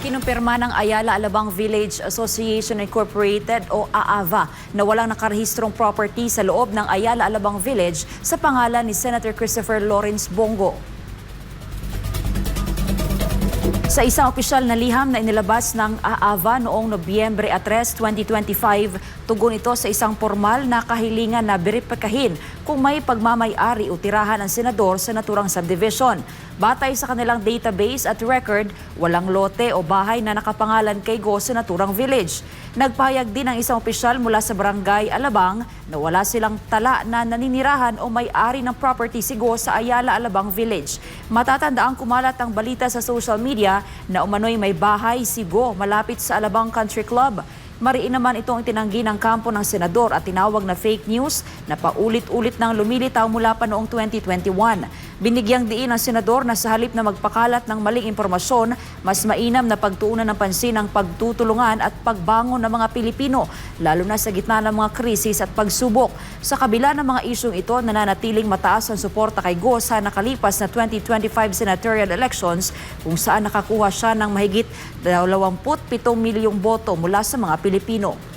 Kinumpirma ng Ayala Alabang Village Association Incorporated o AAVA na walang nakarehistrong property sa loob ng Ayala Alabang Village sa pangalan ni Senator Christopher Lawrence Bongo. Sa isang opisyal na liham na inilabas ng AAVA noong Nobyembre 3, 2025, tugon ito sa isang formal na kahilingan na beripikahin kung may pagmamayari o tirahan ng senador sa naturang subdivision. Batay sa kanilang database at record, walang lote o bahay na nakapangalan kay Go sa naturang village. Nagpahayag din ang isang opisyal mula sa barangay Alabang na wala silang tala na naninirahan o may-ari ng property si Go sa Ayala Alabang Village. Matatanda ang kumalat ang balita sa social media na umano'y may bahay si Go malapit sa Alabang Country Club. Mariin naman itong itinanggi ng kampo ng senador at tinawag na fake news na paulit-ulit nang lumilitaw mula pa noong 2021. Binigyang diin ng senador na sa halip na magpakalat ng maling impormasyon, mas mainam na pagtuunan ng pansin ang pagtutulungan at pagbangon ng mga Pilipino, lalo na sa gitna ng mga krisis at pagsubok. Sa kabila ng mga isyong ito, nananatiling mataas ang suporta kay Go sa nakalipas na 2025 senatorial elections kung saan nakakuha siya ng mahigit 27 milyong boto mula sa mga Pilipino.